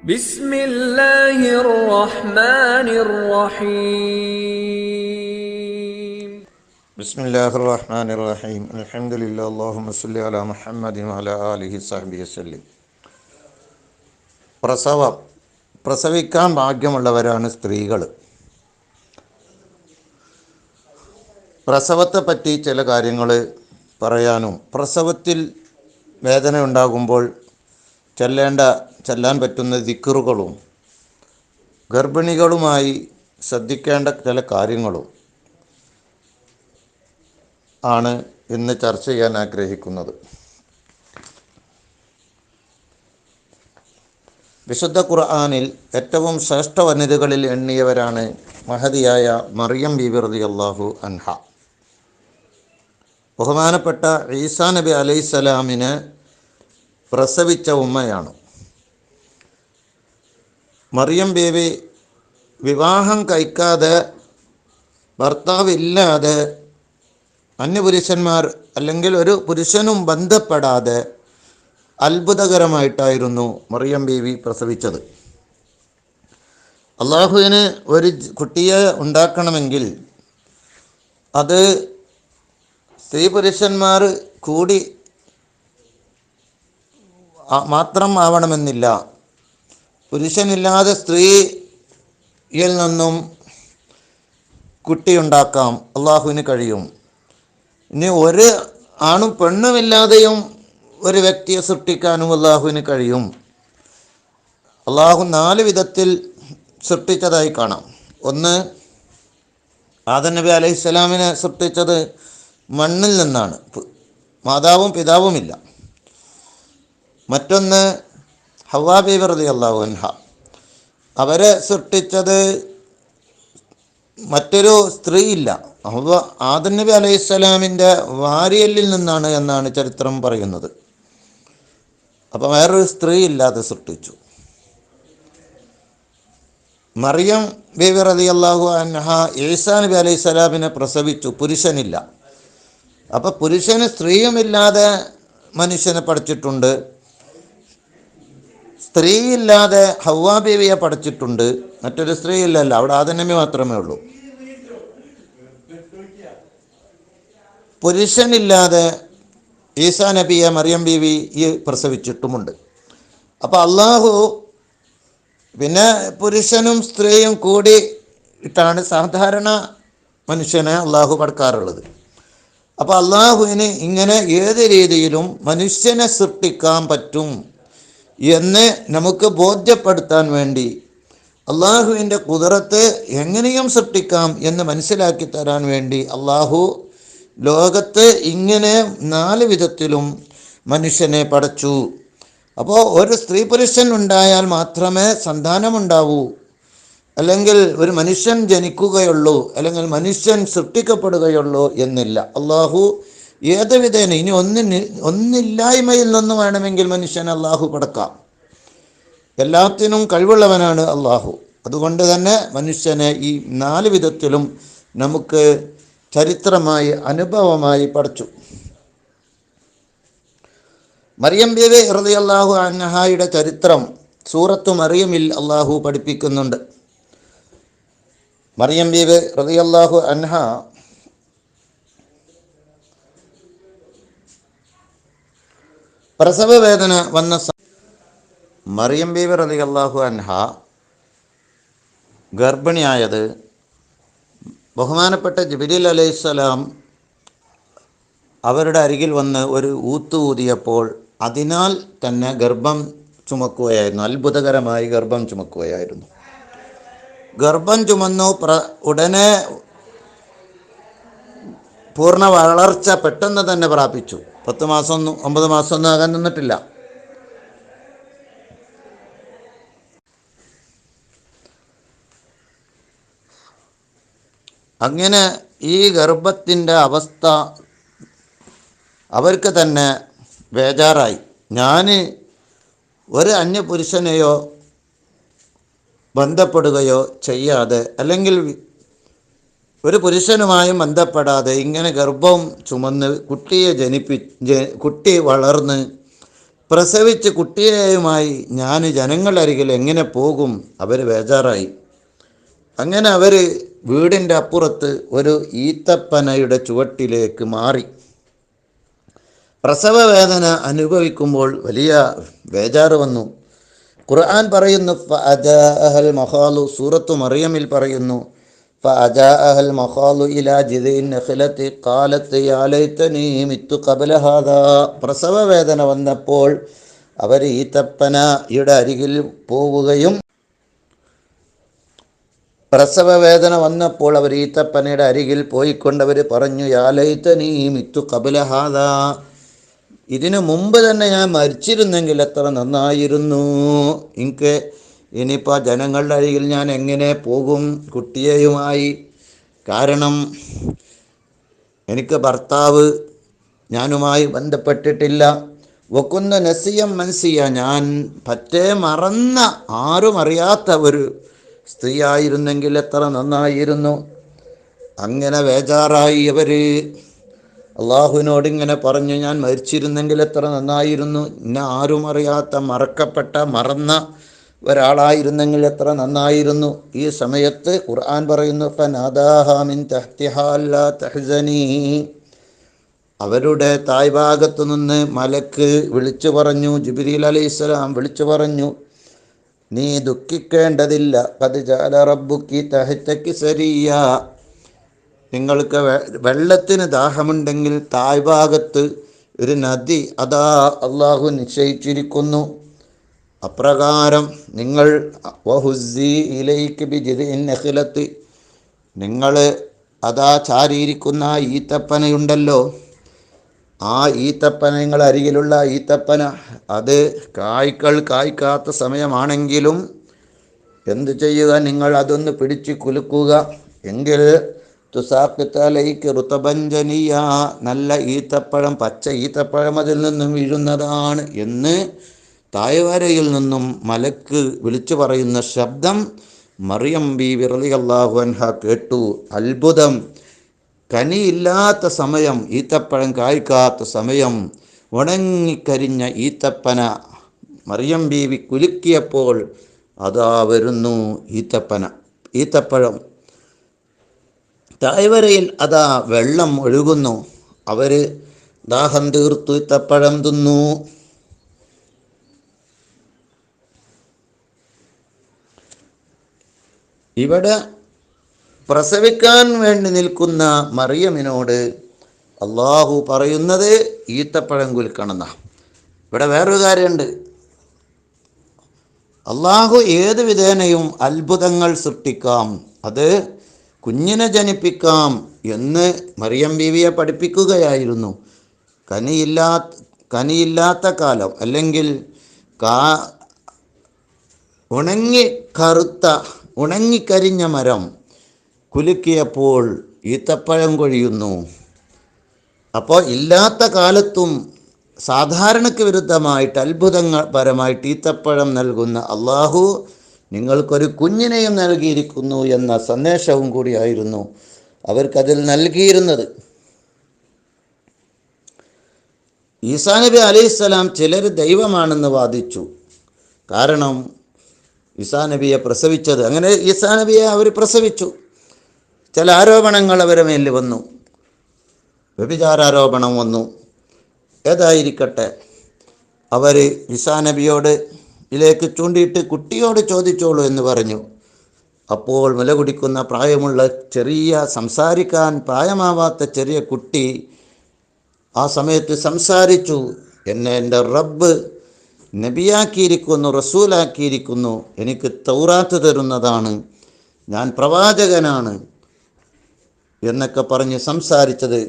بسم الله الرحمن الرحيم بسم الله الرحمن الرحيم الحمد لله اللهم صل على محمد وعلى آله صحبه وسلم പ്രസവം പ്രസവിക്കാൻ ഭാഗ്യമുള്ളവരാണ് സ്ത്രീകൾ പ്രസവത്തെ പറ്റി ചില കാര്യങ്ങൾ പറയാനും പ്രസവത്തിൽ വേദന ഉണ്ടാകുമ്പോൾ ചെല്ലേണ്ട ചെല്ലാൻ പറ്റുന്ന ദിക്കറുകളും ഗർഭിണികളുമായി ശ്രദ്ധിക്കേണ്ട ചില കാര്യങ്ങളും ആണ് ഇന്ന് ചർച്ച ചെയ്യാൻ ആഗ്രഹിക്കുന്നത്. വിശുദ്ധ ഖുർആാനിൽ ഏറ്റവും ശ്രേഷ്ഠ വനിതകളിൽ എണ്ണിയവരാണ് മഹതിയായ മറിയം ബീബിറതി അള്ളാഹു അൻഹ. ബഹുമാനപ്പെട്ട ഈസാ നബി അലൈസലാമിന് പ്രസവിച്ച ഉമ്മയാണ്. മറിയം ബേബി വിവാഹം കഴിക്കാതെ ഭർത്താവില്ലാതെ അന്യപുരുഷന്മാർ അല്ലെങ്കിൽ ഒരു പുരുഷനും ബന്ധപ്പെടാതെ അത്ഭുതകരമായിട്ടായിരുന്നു മറിയം ബേബി പ്രസവിച്ചത്. അള്ളാഹുവിന് ഒരു കുട്ടിയെ ഉണ്ടാക്കണമെങ്കിൽ അത് സ്ത്രീ പുരുഷന്മാർ കൂടി മാത്രം ആവണമെന്നില്ല. പുരുഷനില്ലാതെ സ്ത്രീയിൽ നിന്നും കുട്ടിയുണ്ടാക്കാം. അള്ളാഹുവിന് കഴിയും. ഇനി ഒരു ആണും പെണ്ണുമില്ലാതെയും ഒരു വ്യക്തിയെ സൃഷ്ടിക്കാനും അള്ളാഹുവിന് കഴിയും. അള്ളാഹു നാല് വിധത്തിൽ സൃഷ്ടിച്ചതായി കാണാം. ഒന്ന് ആദം നബി അലൈഹി സ്വലാമിനെ സൃഷ്ടിച്ചത് മണ്ണിൽ നിന്നാണ്. മാതാവും പിതാവുമില്ല. മറ്റൊന്ന് ഹവാ വെറുതെ അള്ളാഹുൻഹ അള്ളാഹു അവരെ സൃഷ്ടിച്ചത് മറ്റൊരു സ്ത്രീയില്ല. അവ ആദം നബി അലൈഹി സ്വലാമിന്റെ വാരിയലിൽ നിന്നാണ് എന്നാണ് ചരിത്രം പറയുന്നത്. അപ്പം വേറൊരു സ്ത്രീ ഇല്ലാതെ സൃഷ്ടിച്ചു. മറിയം ബേബി റതി അള്ളാഹു അൻഹ ഈസാ നബി അലൈഹി സ്വലാമിനെ പ്രസവിച്ചു. പുരുഷനില്ല. അപ്പം പുരുഷന് സ്ത്രീയുമില്ലാതെ മനുഷ്യനെ പഠിച്ചിട്ടുണ്ട്. സ്ത്രീയില്ലാതെ ഹൗവാ ബേബിയെ പഠിച്ചിട്ടുണ്ട്. മറ്റൊരു സ്ത്രീ ഇല്ലല്ലോ അവിടെ ആദനമി മാത്രമേ ഉള്ളൂ. പുരുഷനില്ലാതെ ഈസാ നബിയെ മറിയം ബീവി ഈ പ്രസവിച്ചിട്ടുമുണ്ട്. അപ്പോൾ അള്ളാഹു പിന്നെ പുരുഷനും സ്ത്രീയും കൂടി ഇട്ടാണ് സാധാരണ മനുഷ്യനെ അള്ളാഹു പടക്കാറുള്ളത്. അപ്പോൾ അള്ളാഹുവിന് ഇങ്ങനെ ഏത് രീതിയിലും മനുഷ്യനെ സൃഷ്ടിക്കാൻ പറ്റും എന്ന് നമുക്ക് ബോധ്യപ്പെടുത്താൻ വേണ്ടി അള്ളാഹുവിന്റെ കുതിരത്ത് എങ്ങനെയും സൃഷ്ടിക്കാം എന്ന് മനസ്സിലാക്കി തരാൻ വേണ്ടി അള്ളാഹു ലോകത്ത് ഇങ്ങനെ നാല് വിധത്തിലും മനുഷ്യനെ പടച്ചു. അപ്പോൾ ഒരു സ്ത്രീ പുരുഷൻ ഉണ്ടായാൽ മാത്രമേ സന്താനമുണ്ടാവൂ. അല്ലെങ്കിൽ ഒരു മനുഷ്യൻ ജനിക്കുകയുള്ളൂ അല്ലെങ്കിൽ മനുഷ്യൻ സൃഷ്ടിക്കപ്പെടുകയുള്ളൂ എന്നില്ല. അള്ളാഹു ഏത് വിധേന ഇനി ഒന്നിന് ഒന്നില്ലായ്മയിൽ നിന്ന് വേണമെങ്കിൽ മനുഷ്യൻ അള്ളാഹു പടക്കാം. എല്ലാത്തിനും കഴിവുള്ളവനാണ് അള്ളാഹു അതുകൊണ്ട് തന്നെ മനുഷ്യനെ ഈ നാല് വിധത്തിലും നമുക്ക് ചരിത്രമായി അനുഭവമായി പഠിച്ചു. മറിയം ബീവി ഹൃദയ അള്ളാഹു അന്നഹായുടെ ചരിത്രം സൂറത്തു മറിയമിൽ അള്ളാഹു പഠിപ്പിക്കുന്നുണ്ട്. മറിയം ബീവി ഹൃദയ അള്ളാഹു അൻഹ പ്രസവ വേദന വന്ന മറിയം ബീവർ അലി അള്ളാഹു അൻഹ ഗർഭിണിയായത് ബഹുമാനപ്പെട്ട ജിബിലിൽ അലൈഹിസ്സലാം അവരുടെ അരികിൽ വന്ന് ഒരു ഊത്ത് ഊതിയപ്പോൾ അതിനാൽ തന്നെ ഗർഭം ചുമക്കുകയായിരുന്നു അത്ഭുതകരമായി ഗർഭം ചുമക്കുകയായിരുന്നു. ഗർഭം ചുമന്നു പ്ര ഉടനെ പൂർണ വളർച്ച പെട്ടെന്ന് തന്നെ പ്രാപിച്ചു. പത്ത് മാസം ഒന്നും ഒമ്പത് മാസം ഒന്നും ആകാൻ നിന്നിട്ടില്ല. അങ്ങനെ ഈ ഗർഭത്തിന്റെ അവസ്ഥ അവർക്ക് തന്നെ ബേജാറായി. ഞാൻ ഒരു അന്യപുരുഷനെയോ ബന്ധപ്പെടുകയോ ചെയ്യാതെ അല്ലെങ്കിൽ ഒരു പുരുഷനുമായും ബന്ധപ്പെടാതെ ഇങ്ങനെ ഗർഭം ചുമന്ന് കുട്ടിയെ ജനിപ്പി കുട്ടി വളർന്ന് പ്രസവിച്ച് കുട്ടിയെയുമായി ഞാൻ ജനങ്ങളരികിൽ എങ്ങനെ പോകും? അവർ ബേജാറായി. അങ്ങനെ അവർ വീടിന്റെ അപ്പുറത്ത് ഒരു ഈത്തപ്പനയുടെ ചുവട്ടിലേക്ക് മാറി. പ്രസവ വേദന അനുഭവിക്കുമ്പോൾ വലിയ ബേജാറ് വന്നു. ഖുർആൻ പറയുന്നു സൂറത്തു മറിയമിൽ പറയുന്നു ഫഅജാഅഹൽ മഖാലു إلى جذع النخلة. قالت يا ليتني مت قبل هذا. പ്രസവ വേദന വന്നപ്പോൾ അവർ ഈത്തപ്പനയുടെ അരികിൽ പോവുകയും പ്രസവ വേദന വന്നപ്പോൾ അവർ ഈത്തപ്പനയുടെ അരികിൽ പോയിക്കൊണ്ടവർ പറഞ്ഞു യാലൈത്തനീ മിത്തു കപിലഹാദ ഇതിനു മുമ്പ് തന്നെ ഞാൻ മരിച്ചിരുന്നെങ്കിൽ എത്ര നന്നായിരുന്നു. എനിക്ക് ഇനിയിപ്പോൾ ജനങ്ങളുടെ അരികിൽ ഞാൻ എങ്ങനെ പോകും കുട്ടിയെയുമായി? കാരണം എനിക്ക് ഭർത്താവ് ഞാനുമായി ബന്ധപ്പെട്ടിട്ടില്ല. വക്കുന്ന നസിയം മനസ്സിയ ഞാൻ പറ്റേ മറന്ന ആരും അറിയാത്ത ഒരു സ്ത്രീയായിരുന്നെങ്കിൽ എത്ര നന്നായിരുന്നു. അങ്ങനെ വേജാറായി അവർ അള്ളാഹുവിനോട് ഇങ്ങനെ പറഞ്ഞു ഞാൻ മരിച്ചിരുന്നെങ്കിൽ എത്ര നന്നായിരുന്നു. എന്നെ ആരും അറിയാത്ത മറക്കപ്പെട്ട മറന്ന ഒരാളായിരുന്നെങ്കിൽ എത്ര നന്നായിരുന്നു. ഈ സമയത്ത് ഖുർആൻ പറയുന്നു ഫനാദാഹാമിൻ തഹ്തിഹാല്ല തഹ്സനീ. അവരുടെ തായ്ഭാഗത്തു നിന്ന് മലക്ക് വിളിച്ചു പറഞ്ഞു ജിബിരിൽ അലൈഹിസ്സലാം വിളിച്ചു പറഞ്ഞു നീ ദുഃഖിക്കേണ്ടതില്ല. അത് ജാല റബ്ബുക്കി സരിയ. നിങ്ങൾക്ക് വെള്ളത്തിന് ദാഹമുണ്ടെങ്കിൽ താഴ്ഭാഗത്ത് ഒരു നദി അതാ അള്ളാഹു നിശ്ചയിച്ചിരിക്കുന്നു. അപ്രകാരം നിങ്ങൾ ഇലൈക്ക് ബിജിദിൻ നഖിലത്ത് നിങ്ങൾ അതാ ചാരിയിരിക്കുന്ന ഈത്തപ്പനയുണ്ടല്ലോ. ആ ഈത്തപ്പന നിങ്ങൾ അരികിലുള്ള ഈത്തപ്പന അത് കായ്ക്കൾ കായ്ക്കാത്ത സമയമാണെങ്കിലും എന്ത് ചെയ്യുക നിങ്ങൾ അതൊന്ന് പിടിച്ച് കുലുക്കുക. എങ്കിൽ തുസാക്കിത്തലയ്ക്ക് ഋതഭഞ്ജനീയ നല്ല ഈത്തപ്പഴം പച്ച ഈത്തപ്പഴം അതിൽ നിന്നും വീഴുന്നതാണ് എന്ന് തായ്വരയിൽ നിന്നും മലക്ക് വിളിച്ചു പറയുന്ന ശബ്ദം മറിയം ബി വിറലി അള്ളാഹു അൻഹ കേട്ടു. അത്ഭുതം. കനിയില്ലാത്ത സമയം ഈത്തപ്പഴം കായ്ക്കാത്ത സമയം ഉണങ്ങിക്കരിഞ്ഞ ഈത്തപ്പന മറിയം ബീവി കുലുക്കിയപ്പോൾ അതാ വരുന്നു ഈത്തപ്പന ഈത്തപ്പഴം. തായ്വരയിൽ അതാ വെള്ളം ഒഴുകുന്നു. അവർ ദാഹം തീർത്തു ഈത്തപ്പഴം തിന്നു. ഇവിടെ പ്രസവിക്കാൻ വേണ്ടി നിൽക്കുന്ന മറിയമിനോട് അള്ളാഹു പറയുന്നത് ഈത്തപ്പഴം കുലുക്കണമെന്ന. ഇവിടെ വേറൊരു കാര്യമുണ്ട്. അള്ളാഹു ഏത് വിധേനയും അത്ഭുതങ്ങൾ സൃഷ്ടിക്കാം. അത് കുഞ്ഞിനെ ജനിപ്പിക്കാം എന്ന് മറിയം ബീവിയെ പഠിപ്പിക്കുകയായിരുന്നു. കനിയില്ലാത്ത കനിയില്ലാത്ത കാലം അല്ലെങ്കിൽ കാ ഉണങ്ങി കറുത്ത ഉണങ്ങിക്കരിഞ്ഞ മരം കുലുക്കിയപ്പോൾ ഈത്തപ്പഴം കൊഴിയുന്നു. അപ്പോൾ ഇല്ലാത്ത കാലത്തും സാധാരണക്ക് വിരുദ്ധമായിട്ട് അത്ഭുതങ്ങൾ പരമായിട്ട് ഈത്തപ്പഴം നൽകുന്ന അള്ളാഹു നിങ്ങൾക്കൊരു കുഞ്ഞിനെയും നൽകിയിരിക്കുന്നു എന്ന സന്ദേശവും കൂടിയായിരുന്നു അവർക്കതിൽ നൽകിയിരുന്നത്. ഈസാ നബി അലൈഹിസ്സലാം ചിലർ ദൈവമാണെന്ന് വാദിച്ചു. കാരണം ഈസാ നബിയെ പ്രസവിച്ചത്. അങ്ങനെ ഈസാ നബിയെ അവർ പ്രസവിച്ചു. ചില ആരോപണങ്ങൾ അവരെ മേലിൽ വന്നു. വ്യഭിചാരാരോപണം വന്നു. ഏതായിരിക്കട്ടെ? അവർ ഈസാ നബിയോട് ഇതിലേക്ക് ചൂണ്ടിയിട്ട് കുട്ടിയോട് ചോദിച്ചോളൂ എന്ന് പറഞ്ഞു. അപ്പോൾ മുല കുടിക്കുന്ന പ്രായമുള്ള ചെറിയ സംസാരിക്കാൻ പ്രായമാവാത്ത ചെറിയ കുട്ടി ആ സമയത്ത് സംസാരിച്ചു. എന്നെ എന്റെ റബ്ബ് നബിയാക്കിയിരിക്കുന്നു റസൂലാക്കിയിരിക്കുന്നു എനിക്ക് തൗറാത്ത് തരുന്നതാണ് ഞാൻ പ്രവാചകനാണ് എന്നൊക്കെ പറഞ്ഞ് സംസാരിച്ചത്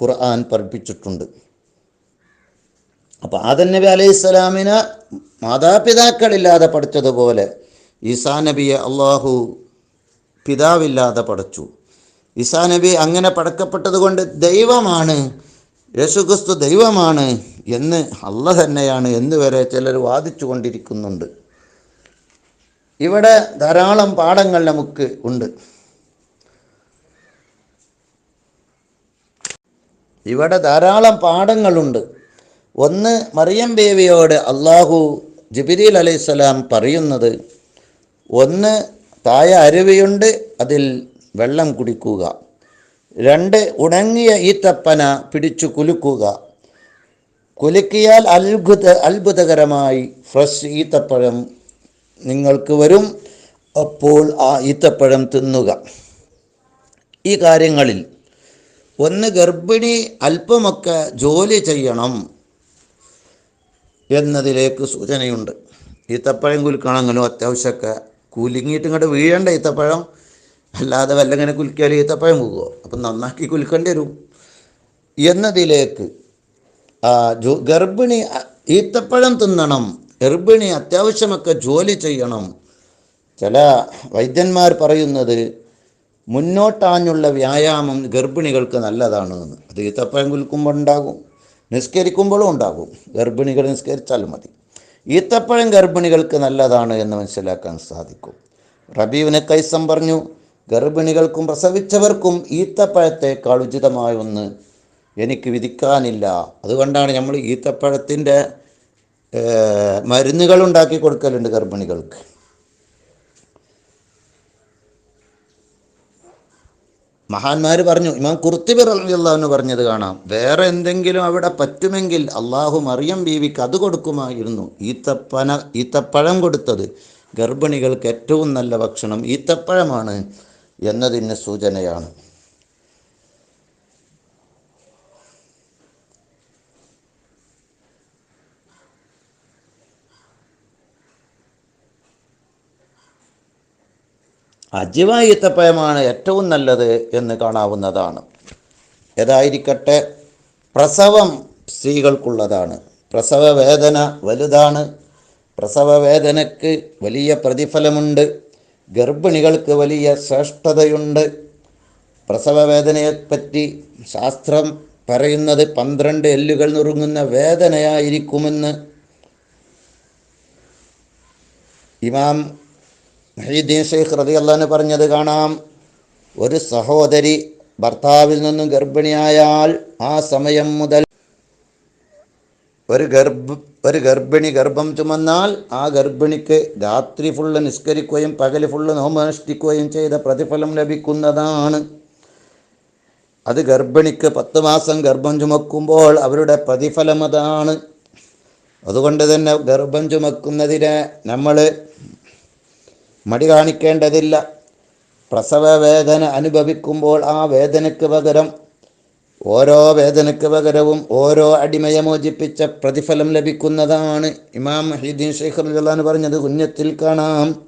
ഖുർആൻ പഠിപ്പിച്ചിട്ടുണ്ട്. അപ്പോൾ ആദൻ നബി അലൈഹി സ്വലാമിന് മാതാപിതാക്കളില്ലാതെ പഠിച്ചതുപോലെ ഈസാ നബിയെ അള്ളാഹു പിതാവില്ലാതെ പഠിച്ചു. ഈസാ നബി അങ്ങനെ പടക്കപ്പെട്ടത് കൊണ്ട് ദൈവമാണ് യേശുക്രിസ്തു ദൈവമാണ് എന്ന് അല്ല തന്നെയാണ് എന്ന് വരെ ചിലർ വാദിച്ചു കൊണ്ടിരിക്കുന്നുണ്ട് ഇവിടെ ധാരാളം പാഠങ്ങൾ നമുക്ക് ഉണ്ട്. ഇവിടെ ധാരാളം പാഠങ്ങളുണ്ട്. ഒന്ന് മറിയം ബേവിയോട് അള്ളാഹു ജിബിരിൽ അലൈഹിസ്സലാം പറയുന്നത് ഒന്ന് തായ അരുവിയുണ്ട് അതിൽ വെള്ളം കുടിക്കുക. രണ്ട് ഉണങ്ങിയ ഈത്തപ്പന പിടിച്ചു കുലുക്കുക. കുലുക്കിയാൽ അത്ഭുത അത്ഭുതകരമായി ഫ്രഷ് ഈത്തപ്പഴം നിങ്ങൾക്ക് വരും. അപ്പോൾ ആ ഈത്തപ്പഴം തിന്നുക. ഈ കാര്യങ്ങളിൽ ഒന്ന് ഗർഭിണി അല്പമൊക്കെ ജോലി ചെയ്യണം എന്നതിലേക്ക് സൂചനയുണ്ട്. ഈത്തപ്പഴം കുലുക്കണമെങ്കിലും അത്യാവശ്യമൊക്കെ കുലുങ്ങിയിട്ട് ഇങ്ങോട്ട് വീഴേണ്ട ഈത്തപ്പഴം അല്ലാതെ വല്ലങ്ങനെ കുലുക്കിയാൽ ഈത്തപ്പഴം പോകുമോ അപ്പം നന്നാക്കി കുലുക്കേണ്ടി വരും. എന്നതിലേക്ക് ഗർഭിണി ഈത്തപ്പഴം തിന്നണം. ഗർഭിണി അത്യാവശ്യമൊക്കെ ജോലി ചെയ്യണം. ചില വൈദ്യന്മാർ പറയുന്നത് മുന്നോട്ടാഞ്ഞുള്ള വ്യായാമം ഗർഭിണികൾക്ക് നല്ലതാണ്. എന്ന് അത് ഈത്തപ്പഴം കുലുക്കുമ്പോൾ ഉണ്ടാകും. നിസ്കരിക്കുമ്പോഴും ഉണ്ടാകും. ഗർഭിണികൾ നിസ്കരിച്ചാലും മതി. ഈത്തപ്പഴം ഗർഭിണികൾക്ക് നല്ലതാണ് എന്ന് മനസ്സിലാക്കാൻ സാധിക്കും. റബീവിനെ കൈസം പറഞ്ഞു ഗർഭിണികൾക്കും പ്രസവിച്ചവർക്കും ഈത്തപ്പഴത്തേക്കാൾ ഉചിതമായ ഒന്ന് എനിക്ക് വിധിക്കാനില്ല. അതുകൊണ്ടാണ് നമ്മൾ ഈത്തപ്പഴത്തിന്റെ മരുന്നുകൾ ഉണ്ടാക്കി കൊടുക്കലുണ്ട് ഗർഭിണികൾക്ക്. മഹാന്മാർ പറഞ്ഞു ഇമാം കുർത്തിബി എന്ന് പറഞ്ഞത് കാണാം. വേറെ എന്തെങ്കിലും അവിടെ പറ്റുമെങ്കിൽ അള്ളാഹു മറിയം ബീവിക്ക് അത് കൊടുക്കുമായിരുന്നു. ഈത്തപ്പന ഈത്തപ്പഴം കൊടുത്തത് ഗർഭിണികൾക്ക് ഏറ്റവും നല്ല ഭക്ഷണം ഈത്തപ്പഴമാണ്. എന്നതിന് സൂചനയാണ്. അജിവായുത്തപ്പയമാണ് ഏറ്റവും നല്ലത് എന്ന് കാണാവുന്നതാണ്. ഏതായിരിക്കട്ടെ പ്രസവം സ്ത്രീകൾക്കുള്ളതാണ്. പ്രസവ വേദന വലുതാണ്. പ്രസവ വേദനയ്ക്ക് വലിയ പ്രതിഫലമുണ്ട്. ഗർഭിണികൾക്ക് വലിയ ശ്രേഷ്ഠതയുണ്ട്. പ്രസവവേദനയെപ്പറ്റി ശാസ്ത്രം പറയുന്നത് പന്ത്രണ്ട് എല്ലുകൾ നുറുങ്ങുന്ന വേദനയായിരിക്കുമെന്ന് ഇമാം മഹീദ്ദീൻ ഷെയ്ഖ് റതി അള്ളഹാന് പറഞ്ഞത് കാണാം. ഒരു സഹോദരി ഭർത്താവിൽ നിന്നും ഗർഭിണിയായാൽ ആ സമയം മുതൽ ഒരു ഗർഭ ഒരു ഗർഭിണി ഗർഭം ചുമന്നാൽ ആ ഗർഭിണിക്ക് രാത്രി ഫുള്ള് നിസ്കരിക്കുകയും പകൽ ഫുള്ള് നോമനുഷ്ഠിക്കുകയും ചെയ്ത പ്രതിഫലം ലഭിക്കുന്നതാണ്. അത് ഗർഭിണിക്ക് പത്ത് മാസം ഗർഭം ചുമക്കുമ്പോൾ അവരുടെ പ്രതിഫലം അതാണ്. അതുകൊണ്ട് തന്നെ ഗർഭം ചുമക്കുന്നതിനെ നമ്മൾ മടി കാണിക്കേണ്ടതില്ല. പ്രസവ വേദന അനുഭവിക്കുമ്പോൾ ആ വേദനയ്ക്ക് പകരം ഓരോ വേദനയ്ക്ക് പകരവും ഓരോ അടിമയെ മോചിപ്പിച്ച പ്രതിഫലം ലഭിക്കുന്നതാണ് ഇമാം ഹീദ്ദീൻ ഷെയ്ഖ് ജലാൻ പറഞ്ഞത് കുഞ്ഞത്തിൽ കാണാം.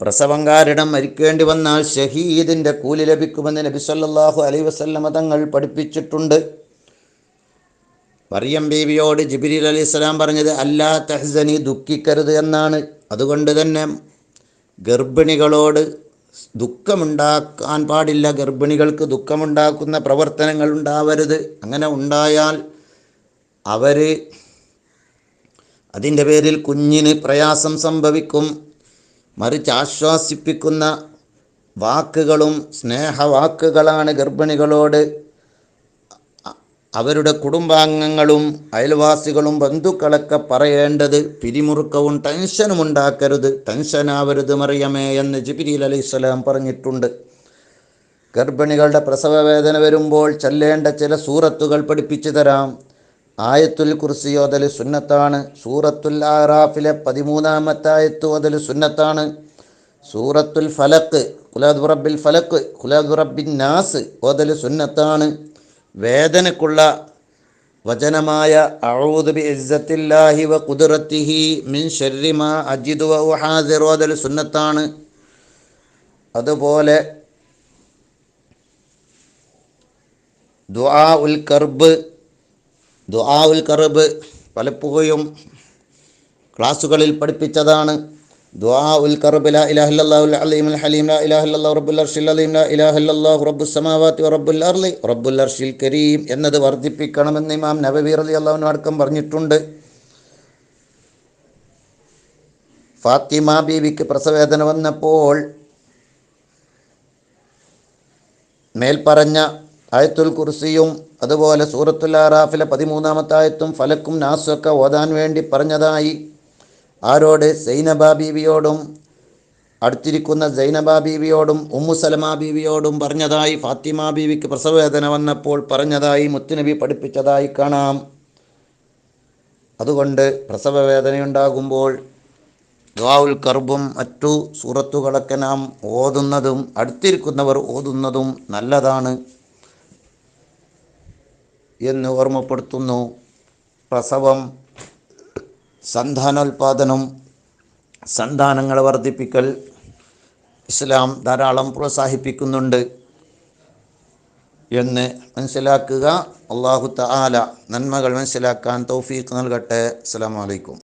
പ്രസവം കാരണം മരിക്കേണ്ടി വന്നാൽ ഷഹീദിന്റെ കൂലി ലഭിക്കുമെന്ന് നബി സല്ലല്ലാഹു അലൈ വസല്ലമ തങ്ങൾ പഠിപ്പിച്ചിട്ടുണ്ട്. മറിയം ബീവിയോട് ജിബിരിൽ അലൈഹി സ്വലാം പറഞ്ഞത് അല്ലാ തഹ്സനി ദുഃഖിക്കരുത് എന്നാണ്. അതുകൊണ്ട് തന്നെ ഗർഭിണികളോട് ദുഃഖമുണ്ടാക്കാൻ പാടില്ല. ഗർഭിണികൾക്ക് ദുഃഖമുണ്ടാക്കുന്ന പ്രവർത്തനങ്ങൾ ഉണ്ടാവരുത്. അങ്ങനെ ഉണ്ടായാൽ അവർ അതിന്റെ പേരിൽ കുഞ്ഞിന് പ്രയാസം സംഭവിക്കും. മറിച്ച് ആശ്വാസിപ്പിക്കുന്ന വാക്കുകളും സ്നേഹവാക്കുകളാണ് ഗർഭിണികളോട് അവരുടെ കുടുംബാംഗങ്ങളും അയൽവാസികളും ബന്ധുക്കളൊക്കെ പറയേണ്ടത് പിരിമുറുക്കവും ടെൻഷനും ഉണ്ടാക്കരുത്. ടെൻഷനാവരുത് മറിയമേ എന്ന് ജിബിരിൽ അലൈഹിസ്സലാം പറഞ്ഞിട്ടുണ്ട്. ഗർഭിണികളുടെ പ്രസവ വേദന വരുമ്പോൾ ചെല്ലേണ്ട ചില സൂറത്തുകൾ പഠിപ്പിച്ചു തരാം. ആയത്തുൽ കുർസി ഓതൽ സുന്നത്താണ്. സൂറത്തുൽ ആറാഫിലെ പതിമൂന്നാമത്തെ ആയത്ത് ഓതൽ സുന്നത്താണ്. സൂറത്തുൽ ഫലക്ക് കുലാദ് റബ്ബിൽ ഫലക്ക് കുലാദ് റബ്ബിൻ നാസ് ഓതൽ സുന്നത്താണ്. വേദനക്കുള്ള വചനമായ വ മിൻ സുന്നത്താണ്. അതുപോലെ ദുആ ഉൽ കർബ് ദുആ ഉൽ കർബ് പലപ്പോഴും ക്ലാസ്സുകളിൽ പഠിപ്പിച്ചതാണ്. എന്നത് വർദ്ധിപ്പിക്കണമെന്ന് ഇമാം നബവി അലി അള്ളാഹു അടക്കം പറഞ്ഞിട്ടുണ്ട്. ഫാത്തിമ ബീവിക്ക് പ്രസവേദന വന്നപ്പോൾ മേൽപ്പറഞ്ഞ ആയത്തുൽ കുർസിയും അതുപോലെ സൂറത്തുൽ ആറാഫിലെ പതിമൂന്നാമത്തെ ആയത്തും ഫലക്കും നാസൊക്കെ ഓതാൻ വേണ്ടി പറഞ്ഞതായി ആരോട്? സൈനബ ബീവിയോടും അടുത്തിരിക്കുന്ന സൈനബ ബീവിയോടും ഉമ്മു സലമ ബീവിയോടും പറഞ്ഞതായി ഫാത്തിമ ബീവിക്ക് പ്രസവവേദന വന്നപ്പോൾ പറഞ്ഞതായി മുത്തുനബി പഠിപ്പിച്ചതായി കാണാം. അതുകൊണ്ട് പ്രസവവേദനയുണ്ടാകുമ്പോൾ ദ്വാവുൽ കർബും മറ്റു സൂറത്തുകളൊക്കെ നാം ഓതുന്നതും അടുത്തിരിക്കുന്നവർ ഓതുന്നതും നല്ലതാണ് എന്ന് ഓർമ്മപ്പെടുത്തുന്നു. പ്രസവം സന്താനോൽപാദനം സന്താനങ്ങളെ വർദ്ധിപ്പിക്കൽ ഇസ്ലാം ധാരാളം പ്രോത്സാഹിപ്പിക്കുന്നുണ്ട് എന്ന് മനസ്സിലാക്കുക. അള്ളാഹു തആല നന്മകൾ മനസ്സിലാക്കാൻ തൗഫീഖ് നൽകട്ടെ. അസ്സലാമു അലൈക്കും.